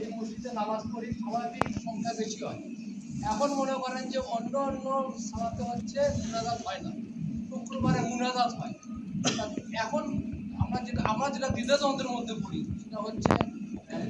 এই মসজিদে নামাজ পড়ি স্বাভাবিক সংখ্যা বেশি হয়। এখন মনে করেন যে অন্য অন্য সালাতে হচ্ছে মুনাজাত হয় না। শুক্রবারে মুনাজাত হয়। এখন আমরা যেটা আমরা যেটা দ্বিধাদ্বন্দ্বের মধ্যে পড়ি, সেটা হচ্ছে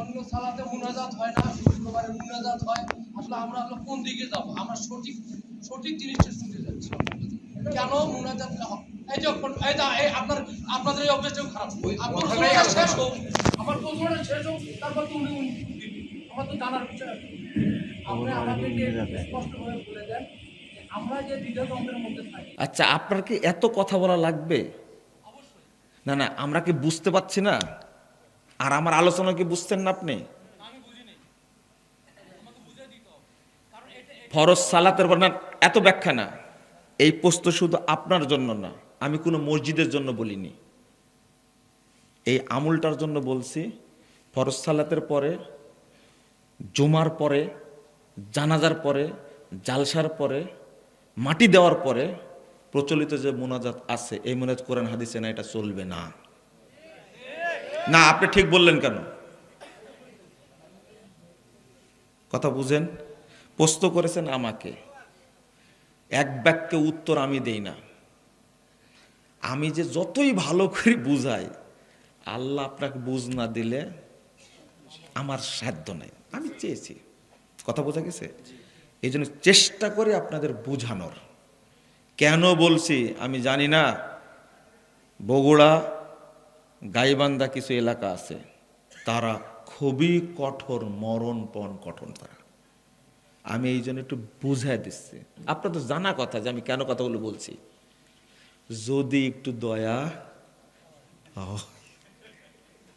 অন্য সালাতে মুনাজাত হয় না, শুক্রবারে মুনাজাত হয়। আসলে আমরা আসলে কোন দিকে যাব? আমরা সঠিক সঠিক জিনিসটা শুনতে যাচ্ছি কেন মুনাজাত হয়? এই যে এই যে আপনার আপনাদের এই অভ্যাসটাও খারাপ। আপনার কথাটাই প্রশ্নটা আলোচনা শেষ হোক। আমার প্রশ্নটা শেষ হোক তারপর তো উনি উনি আমার তো জানার বিষয় আপনি আমাদেরকে স্পষ্টভাবে বলে দেন আমরা যে দ্বিধাদ্বন্দ্বের মধ্যে থাকি। আচ্ছা আপনার কি এত কথা বলা লাগবে? না না আমরা কি বুঝতে পারছি না? আর আমার আলোচনা কি বুঝতেন না আপনি? ফরজ সালাতের এত ব্যাখ্যা না। এই পোস্ত শুধু আপনার জন্য না। আমি কোনো মসজিদের জন্য বলিনি। এই আমুলটার জন্য বলছি, ফরজ সালাতের পরে, জুমার পরে, জানাজার পরে, জালসার পরে, মাটি দেওয়ার পরে প্রচলিত যে মোনাজাত আছে, এই মোনাজাত কোরআন হাদিসে না, এটা চলবে না। না, আপনি ঠিক বললেন কেন? কথা বুঝেন, প্রশ্ন করেছেন আমাকে। এক বাক্যে উত্তর আমি দেই না। আমি যে যতই ভালো করে বুঝাই, আল্লাহ আপনাকে বুঝ না দিলে আমার সাধ্য নাই। আমি চেয়েছি। কথা বোঝা গেছে? এই জন্য চেষ্টা করি আপনাদের বুঝানোর। কেন বলছি আমি জানি না। বগুড়া, গাইবান্ধা কিছু এলাকা আছে। তারা খুবই কঠোর মরণপণ কঠোর তারা। আমি এই জন্য একটু বুঝাই দিচ্ছি। আপনার তো জানা কথা যে আমি কেন কথাগুলো বলছি। যদি একটু দয়া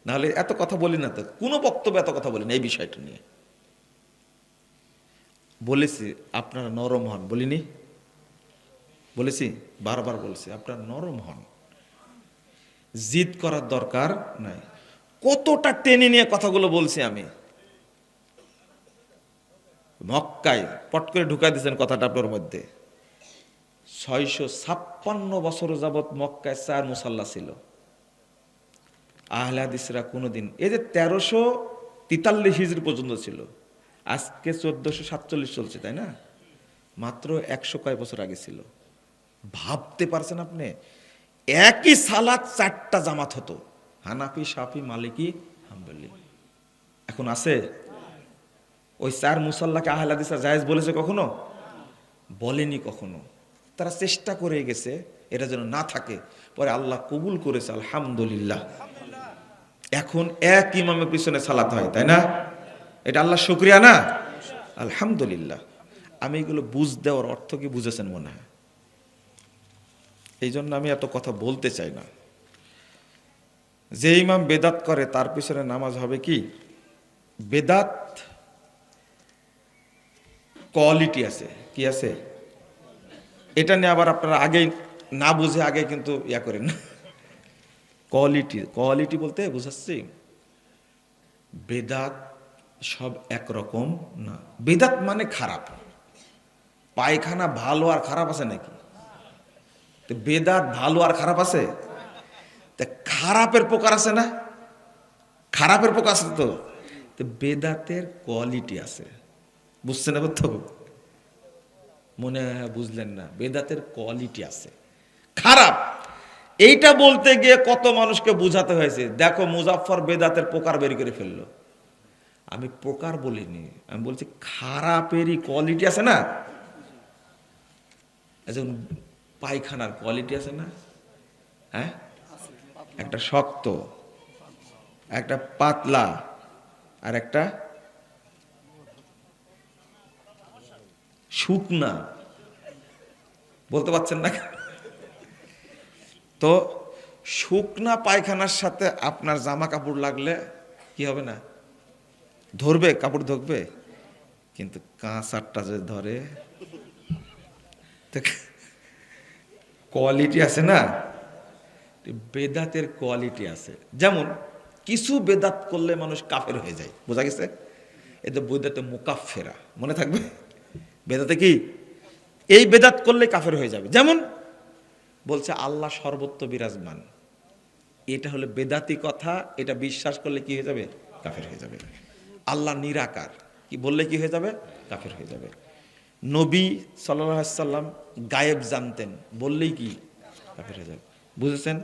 নাহলে এত কথা বলি না তো, কোনো বক্তব্য এত কথা বলি না এই বিষয়টা নিয়ে। বলেছি, আপনারা নরম হন, বলিনি? বলেছি, বারবার বলেছি, আপনারা নরম হন। জিদ করার দরকার নাই। কতটা টেনে নিয়ে কথাগুলো বলছি আমি। মক্কায় পট করে ঢুকাই দিয়েছেন কথাটা আপনার মধ্যে। ছয়শো ছাপ্পান্ন বছর যাবৎ মক্কায় চার মুসাল্লা ছিল। আহলে হাদিসরা কোনোদিন এই যে তেরোশো তেতাল্লিশ হিজড়ি পর্যন্ত ছিল, আজকে চোদ্দশো সাতচল্লিশ চলছে, তাই না? মাত্র একশো কয় বছর আগে ছিল। ভাবতে পারছেন আপনি? একই সালাদ চারটা জামাত হতো। হানাফি সাফি মালিকি, হাম্বলি। এখন আছে? ওই চার মুসাল্লাকে আহলা দিসা জায়েজ বলেছে কখনো? বলেনি কখনো। তারা চেষ্টা করে গেছে এটা যেন না থাকে। পরে আল্লাহ কবুল করেছে আলহামদুলিল্লাহ। এখন এক ইমামের পিছনে সালাত হয় তাই না? এটা আল্লাহ শুক্রিয়া না? আলহামদুলিল্লাহ। আমি এগুলো বুঝ দেওয়ার অর্থ কি বুঝেছেন মনে হয়? এই জন্য আমি এত কথা বলতে চাই না। যে ইমাম বেদাত করে তার পিছনে নামাজ হবে কি? বেদাত কোয়ালিটি আছে। কি আছে? এটা নিয়ে আবার আপনারা আগেই না বুঝে আগে কিন্তু ইয়া করেন। না কোয়ালিটি কোয়ালিটি বলতে বুঝাচ্ছি। বেদাত সব একরকম না। বেদাত মানে খারাপ। পায়খানা ভালো আর খারাপ আছে নাকি? বেদাত ভালো আর খারাপ আছে? তা খারাপের প্রকার আছে না? খারাপের প্রকার আছে তো। বেদাতের কোয়ালিটি আছে। বুঝছেন এবার তো? মনে হয় বুঝলেন না। বেদাতের কোয়ালিটি আছে। খারাপ। এইটা বলতে গিয়ে কত মানুষকে বুঝাতে হয়েছে। দেখো মুজাফর বেদাতের প্রকার বের করে ফেলল। আমি প্রকার বলিনি। আমি বলছি, খারাপেরই কোয়ালিটি আছে না? একজন পায়খানার কোয়ালিটি আছে না? হ্যাঁ? একটা শক্ত, একটা পাতলা, আর একটা শুকনা বলতে পারছেন না তো শুকনা পায়খানার সাথে আপনার জামা কাপড় লাগলে কি হবে না? ধরবে, কাপড় ধরবে কিন্তু কাঁচারটা যে ধরে কোয়ালিটি আছে না? বেদাতের কোয়ালিটি আছে। যেমন, কিছু বেদাত করলে মানুষ কাফের হয়ে যায়, বোঝা গেছে? এতে বেদাতে মোকাফেরা মনে থাকবে? বেদাতে কি? এই বেদাত করলে কাফের হয়ে যাবে। যেমন বলছে, আল্লাহ সর্বত্র বিরাজমান। এটা হলো বেদাতি কথা, এটা বিশ্বাস করলে কি হয়ে যাবে? কাফের হয়ে যাবে। আল্লাহ নিরাকার। কি বললে কি হয়ে যাবে? কাফের হয়ে যাবে। নবী সাল্লাম গায়েব জানতেন, বললেই কি? কাফের হয়ে যাবে। বুঝেছেন?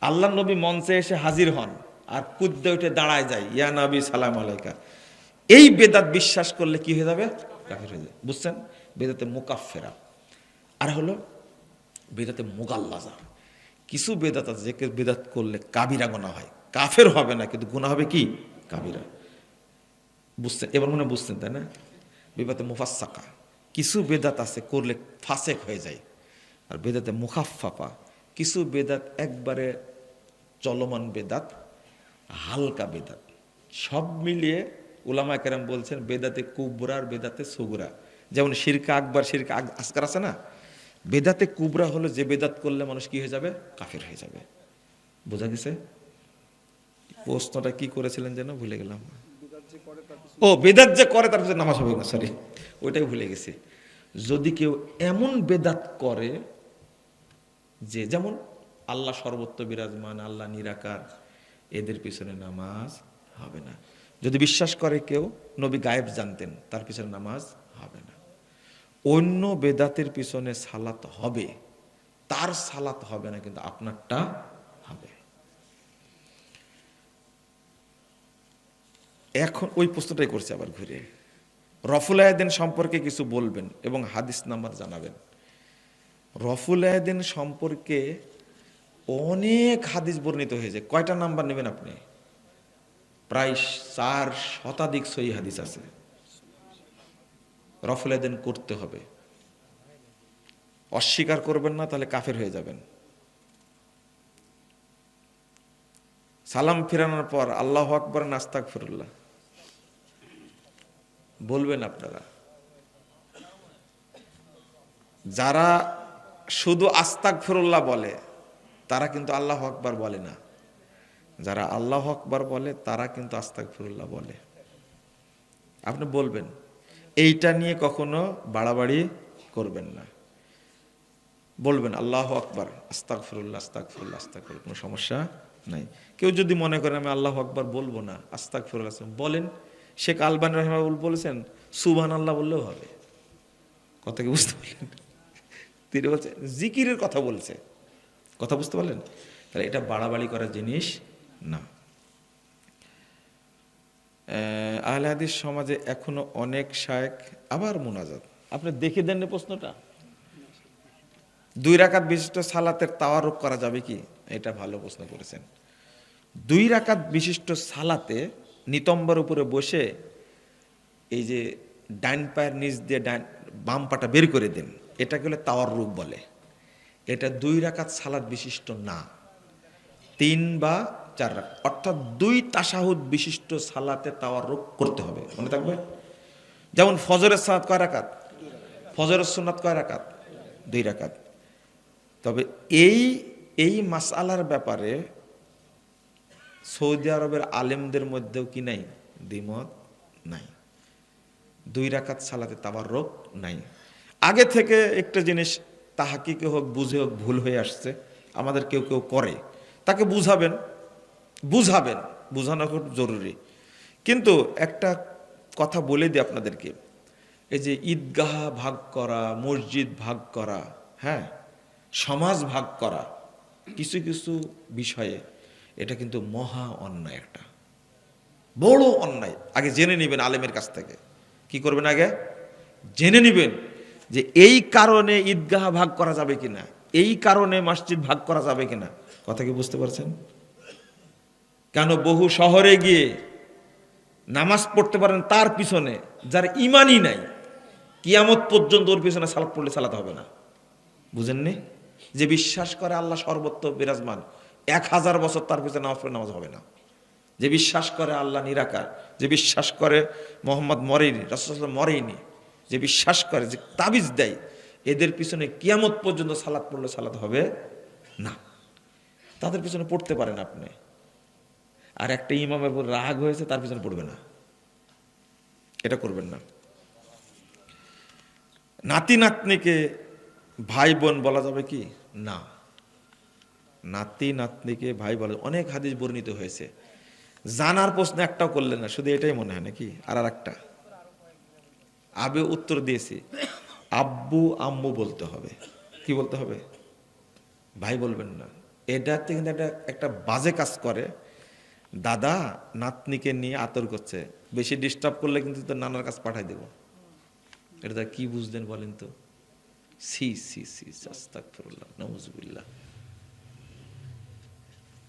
আল্লাহ নবী মঞ্চে এসে হাজির হন আর কুদ্দে উঠে দাঁড়ায় যায়, ইয়া নবী, সালাম আলাইকা। এই বেদাত বিশ্বাস করলে কি হয়ে যাবে? কাফের হয়ে যাবে বুঝছেন? বেদাতে মুকাফেরা আর হলো বেদাতে মোগাল্লাজা। কিছু বেদাত আছে, যে বেদাত করলে কাবিরা গোনা হয়। কাফের হবে না, কিন্তু গুণা হবে কি? কাবিরা। বুঝছেন? এবার মনে বুঝছেন, তাই না? বেদাতে মুফাসাকা কিছু বেদাত আছে, করলে ফাসেক হয়ে যায়। আর বেদাতে মুখাফাফা কিছু বেদাত একবারে চলমান বেদাত, হালকা বেদাত। সব মিলিয়ে উলামা কেরাম বলছেন, বেদাতে কুবরা আর বেদাতে সুগুরা। যেমন শিরকা আকবর, শিরকা আসকার আছে না? বেদাতে কুবরা হলো যে বেদাত করলে মানুষ কি হয়ে যাবে? কাফের হয়ে যাবে। বোঝা গেছে? প্রশ্নটা কি করেছিলেন যেন? ভুলে গেলাম। ও, বেদাত যে করে তার পিছনে নামাজ হবে না সরি ওইটাই ভুলে গেছি। যদি কেউ এমন বেদাত করে যে, যেমন আল্লাহ সর্বত্র বিরাজমান, আল্লাহ নিরাকার, এদের পিছনে নামাজ হবে না। যদি বিশ্বাস করে কেউ, নবী গায়েব জানতেন, তার পিছনে নামাজ হবে না। অন্য বেদাতের পিছনে সালাত হবে, তার সালাত হবে না, কিন্তু আপনারটা হবে। এখন ওই প্রশ্নটাই করছে আবার ঘুরে। রফুল আয়দিন সম্পর্কে কিছু বলবেন এবং হাদিস নাম্বার জানাবেন। রফুল আয়দিন সম্পর্কে অনেক হাদিস বর্ণিত হয়েছে। কয়টা নাম্বার নেবেন আপনি? প্রায় চার শতাধিক সই হাদিস আছে। রফুল আয়দিন করতে হবে। অস্বীকার করবেন না, তাহলে কাফের হয়ে যাবেন। সালাম ফিরানোর পর আল্লাহ আকবর নাস্তাক ফিরুল্লাহ বলবেন আপনারা, যারা শুধু আস্তাক ফিরুল্লাহ বলে, তারা কিন্তু আল্লাহ আকবার বলে না। যারা আল্লাহ আকবার বলে, তারা কিন্তু আস্তাক ফিরুল্লাহ বলে। আপনি বলবেন, এইটা নিয়ে কখনো বাড়াবাড়ি করবেন না। বলবেন, আল্লাহ আকবার আস্তাক ফিরুল্লাহ আস্তাক ফিরুল্লাহ আস্তাক কোনো সমস্যা নাই। কেউ যদি মনে করেন আমি আল্লাহ আকবার বলব না আস্তাক ফিরুল্লাহ বলেন। শেখ আলবান রহমাবুল বলেছেন সুবহান আল্লাহ বললেও হবে। কথা কি বুঝতে পারলেন? তিনি বলছেন, জিকিরের কথা বলছে। কথা বুঝতে পারলেন? তাহলে এটা বাড়াবাড়ি করার জিনিস না। আহ, আহলে হাদিস সমাজে এখনও অনেক শায়েক আবার মোনাজাত। আপনি দেখে দেন প্রশ্নটা। দুই রাকাত বিশিষ্ট সালাতের তাওয়ারুক করা যাবে কি? এটা ভালো প্রশ্ন করেছেন। দুই রাকাত বিশিষ্ট সালাতে নিতম্বর উপরে বসে এই যে ডাইন পায়ের নিচ দিয়ে ডাইন বাম পাটা বের করে দেন এটাকে হলে তাওয়ার রূপ বলে। এটা দুই রাকাত সালাত বিশিষ্ট না। তিন বা চার রাকাত অর্থাৎ দুই তাসাহুদ বিশিষ্ট সালাতে তাওয়ার রূপ করতে হবে। মনে থাকবে? যেমন ফজরের সালাত কয় রাকাত? ফজরের সুন্নাত কয় রাকাত? দুই রাকাত। তবে এই এই মাসালার ব্যাপারে সৌদি আরবের আলেমদের মধ্যেও কি নাই? দ্বিমত নাই। দুই রাকাত সালাতে তাওয়ার রোগ নাই। আগে থেকে একটা জিনিস তাহাকিকে হোক, বুঝে হোক, ভুল হয়ে আসছে, আমাদের কেউ কেউ করে। তাকে বুঝাবেন। বুঝাবেন, বোঝানো খুব জরুরি। কিন্তু একটা কথা বলে দিই আপনাদেরকে। এই যে ঈদগাহ ভাগ করা, মসজিদ ভাগ করা হ্যাঁ? সমাজ ভাগ করা, কিছু কিছু বিষয়ে এটা কিন্তু মহা অন্যায় একটা। বড় অন্যায়। আগে জেনে নেবেন আলেমের কাছ থেকে। কি করবেন আগে? জেনে নেবেন যে এই কারণে ঈদগাহ ভাগ করা যাবে কিনা, এই কারণে মসজিদ ভাগ করা যাবে কিনা। কথা কি বুঝতে পারছেন? কেন বহু শহরে গিয়ে নামাজ পড়তে পারেন তার পিছনে, যার ইমানই নাই, কিয়ামত পর্যন্ত ওর পিছনে সালাত পড়লে সালাতে হবে না। বুঝেননি? যে বিশ্বাস করে আল্লাহ সর্বত্র বিরাজমান, এক হাজার বছর তার পিছনে নামাজ পড়ে নামাজ হবে না। যে বিশ্বাস করে আল্লাহ নিরাকার, যে বিশ্বাস করে মোহাম্মদ মরেনি রাসুল মরেনি, যে বিশ্বাস করে, যে তাবিজ দেয়, এদের পিছনে কিয়ামত পর্যন্ত সালাত পড়লে সালাত হবে না। তাদের পিছনে পড়তে পারেন আপনি। আর একটা ইমামের উপর রাগ হয়েছে, তার পিছনে পড়বে না। এটা করবেন না। নাতি নাতনিকে ভাই বোন বলা যাবে কি? না। নাতি নাতনিকে ভাই বলা অনেক হাদিস বর্ণিত হয়েছে। জানার প্রশ্ন একটাও করলেন না, শুধু এটাই মনে হয় নাকি? আর আর একটা আবে উত্তর দিয়েছি, আব্বু আম্মু বলতে হবে। কি বলতে হবে? ভাই বলবেন না। এটাতে কিন্তু একটা একটা বাজে কাজ করে। দাদা নাতনিকে নিয়ে আতর করছে। বেশি ডিস্টার্ব করলে কিন্তু তো নানার কাছে পাঠাই দেব। এটা কি বুঝলেন বলেন তো? সি সি সি নাউজুবিল্লাহ।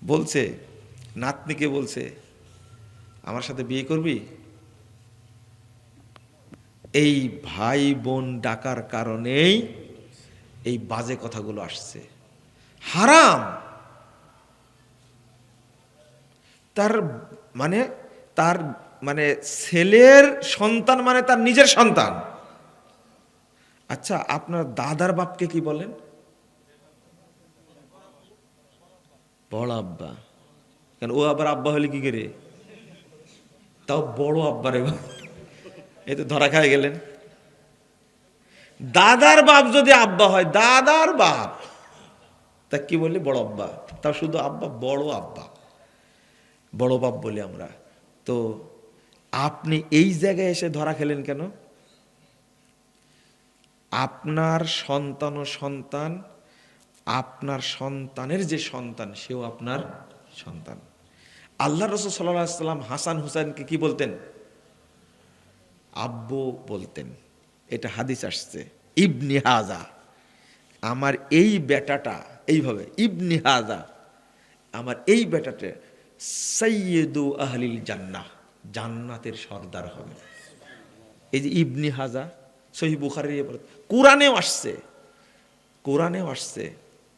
বলছে, নাতনিকে বলছে, আমার সাথে বিয়ে করবি? এই ভাই বোন ডাকার কারণেই এই বাজে কথাগুলো আসছে। হারাম! তার মানে তার মানে ছেলের সন্তান মানে তার নিজের সন্তান। আচ্ছা আপনার দাদার বাপকে কি বলেন? বড় আব্বা। কেন, ও আবার আব্বা হলে কি করে? তাও বড় আব্বা রে এই তো ধরা খায় গেলেন। দাদার বাপ যদি আব্বা হয়, দাদার বাপ। তা কি বললি? বড় আব্বা। তা শুধু আব্বা, বড় আব্বা। বড় বাপ বলি আমরা। তো আপনি এই জায়গায় এসে ধরা খেলেন কেন? আপনার সন্তান ও সন্তান, আপনার সন্তানের যে সন্তান, সেও আপনার সন্তান। আল্লাহ রসুল সাল্লাম হাসান হুসাইনকে কি বলতেন? আব্বু বলতেন, এটা হাদিস আসছে, ইবনি হাজা, আমার এই বেটাটা, এইভাবে, ইবনি হাজা, আমার এই বেটাটা সৈয়দু আহলিল জান্নাহ, জান্নাতের সর্দার হবে। এই যে ইবনি হাজা সহি বুখারের কোরআনেও আসছে। কোরআনেও আসছে।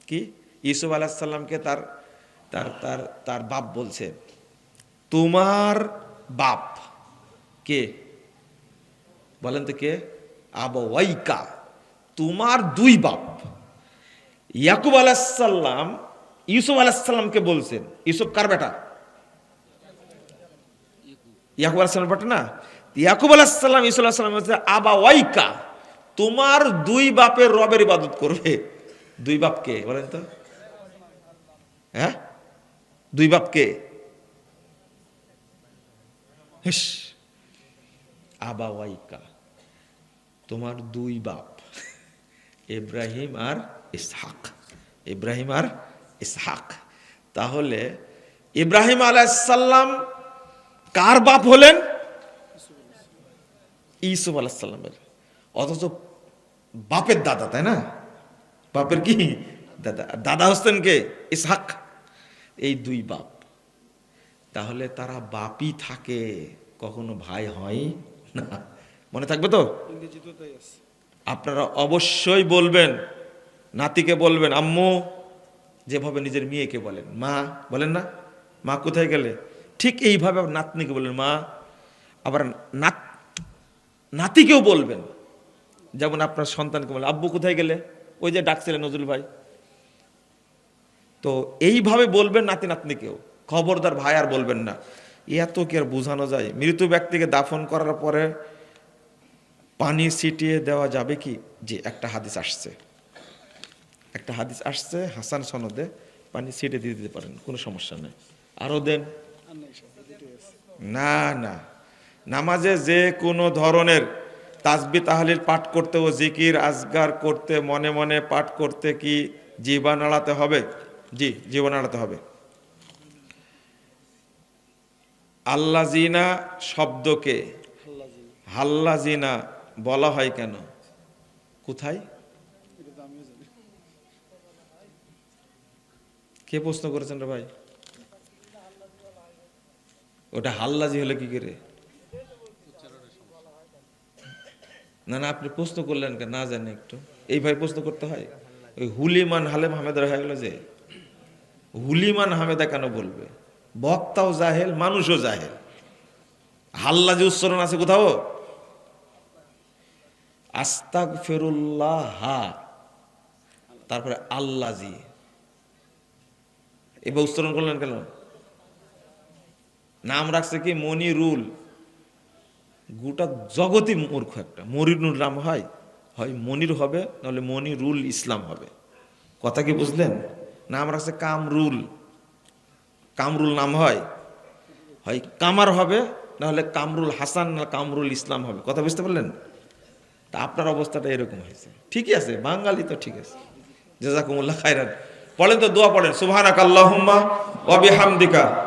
কি? ইসুফ আলাহিসাল্লামকে তার তার তার তার বাপ বলছে, তোমার বাপ কে? বলেন তো কে? আবাইকা তোমার দুই বাপ। ইয়াকুব আলাহিসাল্লাম ইউসুফ আলাহিসাল্লামকে বলছেন, ইউসুফ কার বেটা? ইয়াকুব আলাহিসাল্লাম বেটা না? ইয়াকুব আলাহিসাল্লাম ইউসুফ আলাহিসাল্লাম হচ্ছে আবা ওয়াইকা, তোমার দুই বাপের রবের ইবাদত করবে। দুই বাপকে, বলেন তো। হ্যাঁ? দুই বাপকে। আবা ওয়াইকা, তোমার দুই বাপ, ইব্রাহিম আর ইসহাক। ইব্রাহিম আর ইসহাক। তাহলে ইব্রাহিম আলাইসাল্লাম কার বাপ হলেন? ইসুফ আলাহিসাল্লামের অথচ বাপের দাদা, তাই না? বাপের কি? দাদা। দাদা হচ্ছেন কে? ইসহাক। এই দুই বাপ। তাহলে তারা বাপই থাকে, কখনো ভাই হয় না। মনে থাকবে তো? আপনারা অবশ্যই বলবেন, নাতিকে বলবেন, আম্মু, যেভাবে নিজের মেয়েকে বলেন। মা, বলেন না? মা কোথায় গেলে? ঠিক এইভাবে নাতনিকে বলবেন মা, আবার নাত, নাতিকেও বলবেন। যেমন আপনার সন্তানকে বলেন আব্বু কোথায় গেলে? ওই যে ডাকছিলেন নজরুল ভাই। তো এইভাবে বলবেন নাতি নাতনিকেও। খবরদার ভাই আর বলবেন না। এত কি আর বোঝানো যায়? মৃত ব্যক্তিকে দাফন করার পরে পানি ছিটিয়ে দেওয়া যাবে কি? যে একটা হাদিস আসছে। একটা হাদিস আসছে, হাসান সনদে পানি ছিটিয়ে দিয়ে দিতে পারেন, কোনো সমস্যা নেই। আরও দেন। না না। নামাজে যে কোনো ধরনের তাসবি তাহলিল পাঠ করতে ও জিকির আজগার করতে, মনে মনে পাঠ করতে কি জীবন আড়াতে হবে? জি, জীবন আড়াতে হবে। আল্লাজিনা শব্দকে হাল্লাজিনা বলা হয় কেন? কোথায়? কে প্রশ্ন করেছেন রে ভাই? ওটা হাল্লাজি হলে কি করে? না না, আপনি প্রশ্ন করলেন কেন? না জানি একটু। এইভাবে প্রশ্ন করতে হয়, ওই হুলিমান হালেম হামেদার হয়ে গেল যে, হুলিমান হামেদা কেন বলবে? বক্তাও জাহেল, মানুষও জাহেল। হাল্লা যে উচ্চারণ আছে কোথাও? আস্তাক ফেরুল্লাহ হা তারপরে আল্লাজি। এবার উচ্চারণ করলেন কেন? নাম রাখছে কি? মনিরুল। গোটা জগতই মূর্খ একটা। মনিরুল নাম হয়? হয় মনির হবে, নাহলে মনিরুল ইসলাম হবে। কথা কি বুঝলেন? নাম রাখছে কামরুল। কামরুল নাম হয়? হয় কামার হবে, নাহলে কামরুল হাসান না কামরুল ইসলাম হবে। কথা বুঝতে পারলেন? তা আপনার অবস্থাটা এরকম হয়েছে। ঠিকই আছে, বাঙালি তো ঠিক আছে। জেজাকুমুল্লাহ খায়রান। পড়েন তো দোয়া পড়েন। সুবহানাক আল্লাহুম্মা ওয়া বিহামদিকা।